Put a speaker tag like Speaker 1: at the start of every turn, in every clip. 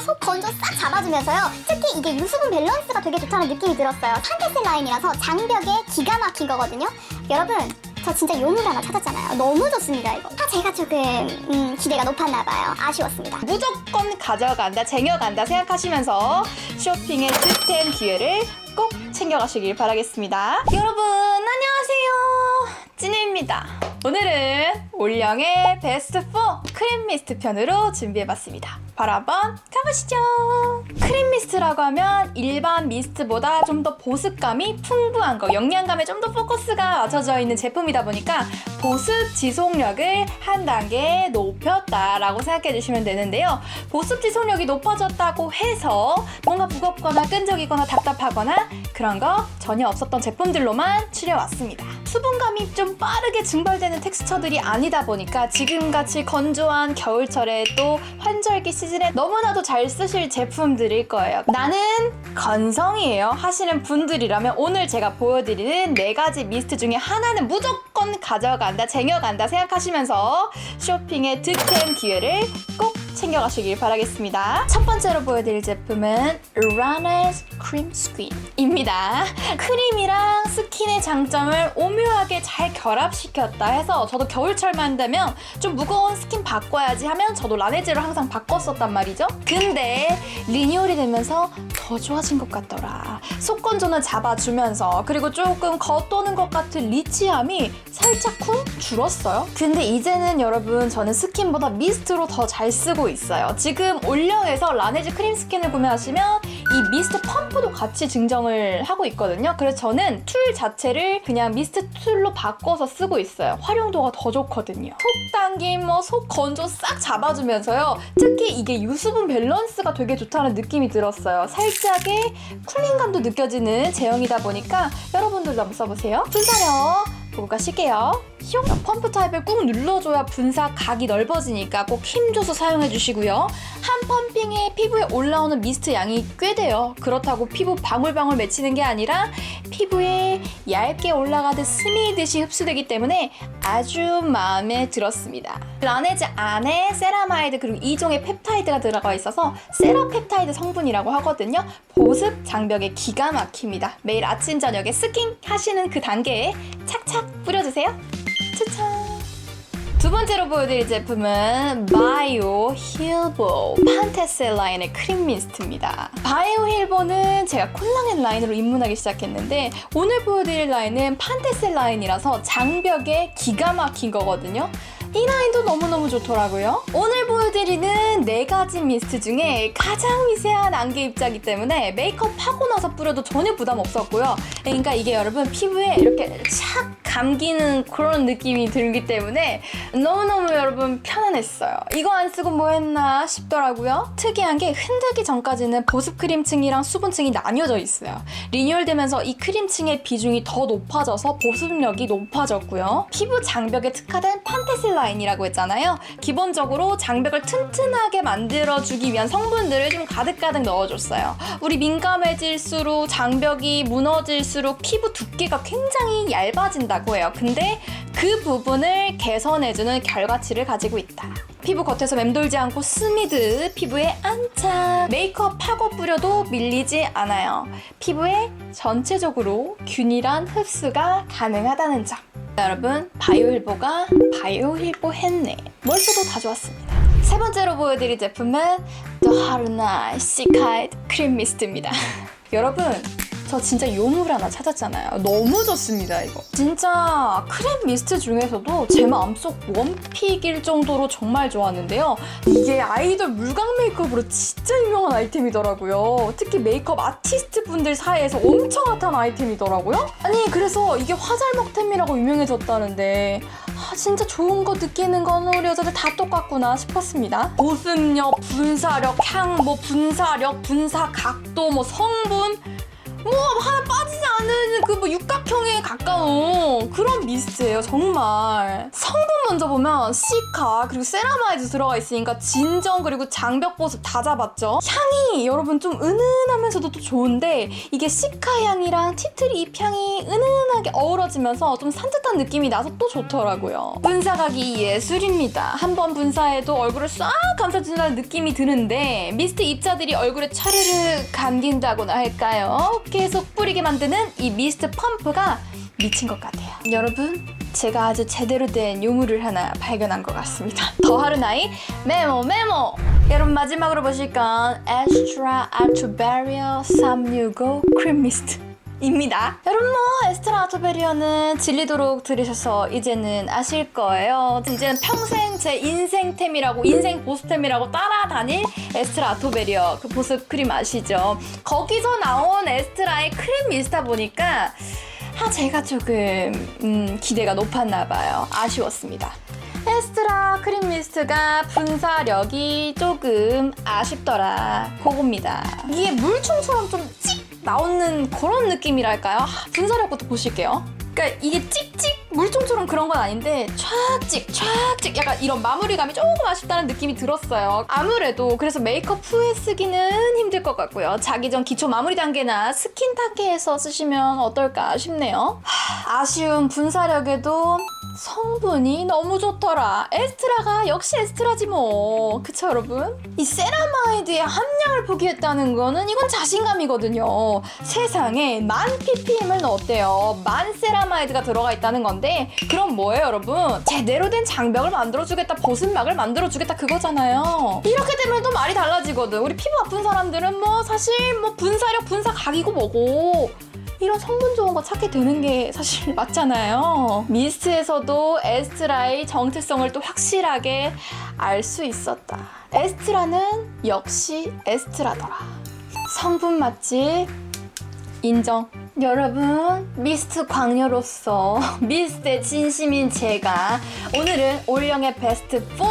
Speaker 1: 속 건조 싹 잡아주면서요. 특히 이게 유수분 밸런스가 되게 좋다는 느낌이 들었어요. 판테스 라인이라서 장벽에 기가 막힌 거거든요. 여러분, 저 진짜 요물 하나 찾았잖아요. 너무 좋습니다, 이거. 아, 제가 조금 음, 기대가 높았나 봐요. 아쉬웠습니다.
Speaker 2: 무조건 가져간다, 쟁여간다 생각하시면서 쇼핑의 득템 기회를 꼭 챙겨가시길 바라겠습니다. 여러분, 안녕하세요. 찐입니다. 오늘은 올영의 베스트 4 크림 미스트 편으로 준비해봤습니다. 바로 한번 가보시죠. 크림 미스트라고 하면 일반 미스트보다 좀 더 보습감이 풍부한 거, 영양감에 좀 더 포커스가 맞춰져 있는 제품이다 보니까 보습 지속력을 한 단계 높였다라고 생각해 주시면 되는데요. 보습 지속력이 높아졌다고 해서 뭔가 무겁거나 끈적이거나 답답하거나 그런 거 전혀 없었던 제품들로만 추려왔습니다. 수분감이 좀 빠르게 증발되는 텍스처들이 아니다 보니까 지금같이 건조한 겨울철에 또 환절기 시즌에 너무나도 잘 쓰실 제품들일 거예요. 나는 건성이에요 하시는 분들이라면 오늘 제가 보여드리는 네 가지 미스트 중에 하나는 무조건 가져간다, 쟁여간다 생각하시면서 쇼핑의 득템 기회를 꼭 챙겨가시길 바라겠습니다. 첫 번째로 보여드릴 제품은 라네스 크림 스킨입니다. 크림이랑 스킨의 장점을 오묘하게 잘 결합시켰다 해서 저도 겨울철만 되면 좀 무거운 스킨 바꿔야지 하면 저도 라네즈로 항상 바꿨었단 말이죠. 근데 리뉴얼이 되면서 더 좋아진 것 같더라. 속 건조는 잡아주면서 그리고 조금 겉도는 것 같은 리치함이 살짝 쿵 줄었어요. 근데 이제는 여러분 저는 스킨보다 미스트로 더 잘 쓰고 있어요. 지금 올영에서 라네즈 크림 스킨을 구매하시면 이 미스트 펌프도 같이 증정을 하고 있거든요. 그래서 저는 툴 자체를 그냥 미스트 툴로 바꿔서 쓰고 있어요. 활용도가 더 좋거든요. 속 당김, 뭐 속 건조 싹 잡아주면서요. 특히 이게 유수분 밸런스가 되게 좋다는 느낌이 들었어요. 살짝의 쿨링감도 느껴지는 제형이다 보니까 여러분들도 한번 써보세요. 분사력 보고 가실게요. 슝! 펌프 타입을 꾹 눌러줘야 분사 각이 넓어지니까 꼭 힘줘서 사용해 주시고요. 한 펌핑에 피부에 올라오는 미스트 양이 꽤 돼요. 그렇다고 피부 방울방울 맺히는 게 아니라 피부에 얇게 올라가듯 스미듯이 흡수되기 때문에 아주 마음에 들었습니다. 라네즈 안에 세라마이드 그리고 2종의 펩타이드가 들어가 있어서 세라펩타이드 성분이라고 하거든요. 보습 장벽에 기가 막힙니다. 매일 아침 저녁에 스킨 하시는 그 단계에 착착 뿌려주세요. 추천. 두 번째로 보여드릴 제품은 바이오 힐보 판테셀 라인의 크림 미스트입니다. 바이오 힐보는 제가 콜라겐 라인으로 입문하기 시작했는데 오늘 보여드릴 라인은 판테셀 라인이라서 장벽에 기가 막힌 거거든요. 이 라인도 너무너무 좋더라고요. 오늘 보여드리는 네 가지 미스트 중에 가장 미세한 안개 입자이기 때문에 메이크업 하고 나서 뿌려도 전혀 부담 없었고요. 그러니까 이게 여러분 피부에 이렇게 착 감기는 그런 느낌이 들기 때문에 너무너무 여러분 편안했어요. 이거 안 쓰고 뭐 했나 싶더라고요. 특이한 게 흔들기 전까지는 보습 크림층이랑 수분층이 나뉘어져 있어요. 리뉴얼되면서 이 크림층의 비중이 더 높아져서 보습력이 높아졌고요. 피부 장벽에 특화된 판테실 라인이라고 했잖아요. 기본적으로 장벽을 튼튼하게 만들어주기 위한 성분들을 좀 가득가득 넣어줬어요. 우리 민감해질수록 장벽이 무너질수록 피부 두께가 굉장히 얇아진다 고 해요. 근데 그 부분을 개선해주는 결과치를 가지고 있다. 피부 겉에서 맴돌지 않고 스미드 피부에 안착. 메이크업 하고 뿌려도 밀리지 않아요. 피부에 전체적으로 균일한 흡수가 가능하다는 점. 여러분 바이오 힐보가 바이오 힐보 했네. 뭘 써도 다 좋았습니다. 세 번째로 보여드릴 제품은 Hard Night Secret 크림 미스트입니다. 여러분 저 진짜 요물 하나 찾았잖아요. 너무 좋습니다, 이거. 진짜 크림 미스트 중에서도 제 마음속 원픽일 정도로 정말 좋았는데요. 이게 아이돌 물광 메이크업으로 진짜 유명한 아이템이더라고요. 특히 메이크업 아티스트 분들 사이에서 엄청 핫한 아이템이더라고요. 아니, 그래서 이게 화잘먹템이라고 유명해졌다는데 아, 진짜 좋은 거 느끼는 건 우리 여자들 다 똑같구나 싶었습니다. 보습력, 분사력, 향, 뭐 분사력, 분사 각도, 뭐 성분 뭐 하나 빠지지 아는 그 뭐 육각형에 가까운 그런 미스트예요 정말. 성분 먼저 보면 시카 그리고 세라마이드 들어가 있으니까 진정 그리고 장벽 보습 다 잡았죠? 향이 여러분 좀 은은하면서도 또 좋은데 이게 시카 향이랑 티트리 잎 향이 은은하게 어우러지면서 좀 산뜻한 느낌이 나서 또 좋더라고요. 분사각이 예술입니다. 한 번 분사해도 얼굴을 싹 감싸준다는 느낌이 드는데 미스트 입자들이 얼굴에 차르르 감긴다고나 할까요? 계속 뿌리게 만드는 이 미스트 펌프가 미친 것 같아요. 여러분 제가 아주 제대로 된 요물을 하나 발견한 것 같습니다. 더 하루나이 메모 메모! 여러분 마지막으로 보실 건 Extra Artuberia 365 크림 미스트 입니다. 여러분 뭐 에스트라 아토베리어는 질리도록 들으셔서 이제는 아실 거예요. 이제는 평생 제 인생템이라고 인생 보습템이라고 따라다닐 에스트라 아토베리어 그 보습 크림 아시죠? 거기서 나온 에스트라의 크림 미스다 보니까 아 제가 조금 음, 기대가 높았나 봐요. 아쉬웠습니다. 에스트라 크림 미스트가 분사력이 조금 아쉽더라. 그겁니다. 이게 물총처럼 좀찍 나오는 그런 느낌이랄까요? 하, 분사력부터 보실게요. 그러니까 이게 찍찍 물총처럼 그런 건 아닌데 촥찍 촥찍 약간 이런 마무리감이 조금 아쉽다는 느낌이 들었어요. 아무래도 그래서 메이크업 후에 쓰기는 힘들 것 같고요. 자기 전 기초 마무리 단계나 스킨 단계에서 쓰시면 어떨까 싶네요. 하, 아쉬운 분사력에도 성분이 너무 좋더라. 에스트라가 역시 에스트라지 뭐. 그쵸 여러분? 이 세라마이드의 함량을 포기했다는 거는 이건 자신감이거든요. 세상에 만 ppm을 넣었대요. 만 세라마이드가 들어가 있다는 건데 그럼 뭐예요 여러분? 제대로 된 장벽을 만들어주겠다, 보습막을 만들어주겠다 그거잖아요. 이렇게 되면 또 말이 달라지거든. 우리 피부 아픈 사람들은 뭐 사실 뭐 분사력, 분사 각이고 뭐고 이런 성분 좋은 거 찾게 되는 게 사실 맞잖아요. 미스트에서도 에스트라의 정체성을 또 확실하게 알 수 있었다. 에스트라는 역시 에스트라더라. 성분 맛집 인정. 여러분, 미스트 광녀로서 미스트의 진심인 제가 오늘은 올영의 베스트 4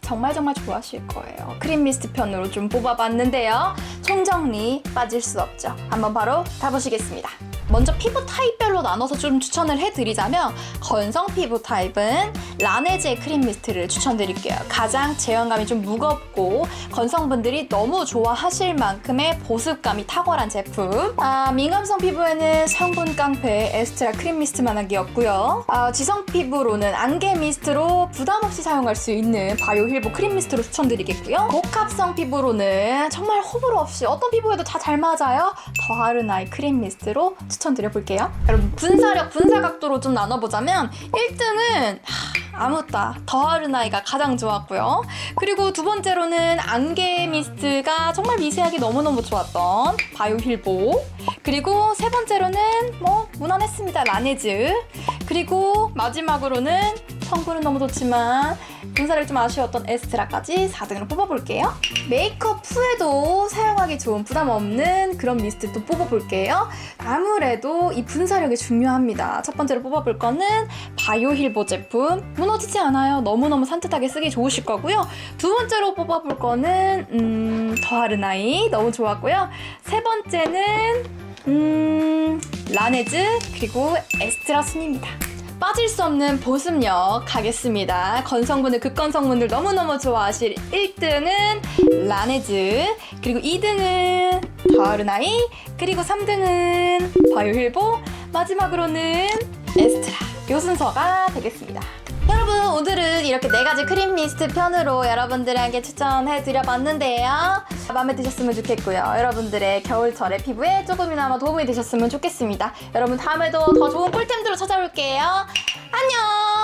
Speaker 2: 정말 정말 좋아하실 거예요. 크림 미스트 편으로 좀 뽑아봤는데요. 총정리 빠질 수 없죠. 한번 바로 가보시겠습니다. 먼저 피부 타입별로 나눠서 좀 추천을 해드리자면 건성 피부 타입은 라네즈의 크림 미스트를 추천드릴게요. 가장 제형감이 좀 무겁고 건성분들이 너무 좋아하실 만큼의 보습감이 탁월한 제품. 아, 민감성 피부에는 성분 깡패 에스트라 크림 미스트만 하기였고요. 아, 지성 피부로는 안개 미스트로 부담 없이 사용할 수 있는 바이오 힐보 크림 미스트로 추천드리겠고요. 복합성 피부로는 정말 호불호 없이 어떤 피부에도 다 잘 맞아요. 더하르나이 크림 미스트로 추천드려볼게요. 여러분 분사력, 분사 각도로 좀 나눠보자면 1등은 아무따 더하르나이가 가장 좋았고요. 그리고 두 번째로는 안개 미스트가 정말 미세하게 너무너무 좋았던 바이오 힐보. 그리고 세 번째로는 뭐 무난했습니다. 라네즈. 그리고 마지막으로는 성분은 너무 좋지만 분사를 좀 아쉬웠던 에스트라까지 4등으로 뽑아볼게요. 메이크업 후에도 사용하기 좋은 부담 없는 그런 미스트 또 뽑아볼게요. 아무래도 이 분사력이 중요합니다. 첫 번째로 뽑아볼 거는 바이오 힐보 제품. 무너지지 않아요. 너무너무 산뜻하게 쓰기 좋으실 거고요. 두 번째로 뽑아볼 거는 음, 더하르나이 너무 좋았고요. 세 번째는 음, 라네즈 그리고 에스트라 순입니다. 빠질 수 없는 보습력 가겠습니다. 건성분들, 극건성분들 너무너무 좋아하실 1등은 라네즈, 그리고 2등은 더하르나이, 그리고 3등은 바이오힐보, 마지막으로는 에스트라. 요 순서가 되겠습니다. 오늘은 이렇게 네 가지 크림 미스트 편으로 여러분들에게 추천해 드려봤는데요. 마음에 드셨으면 좋겠고요. 여러분들의 겨울철의 피부에 조금이나마 도움이 되셨으면 좋겠습니다. 여러분 다음에도 더 좋은 꿀템들로 찾아올게요. 안녕.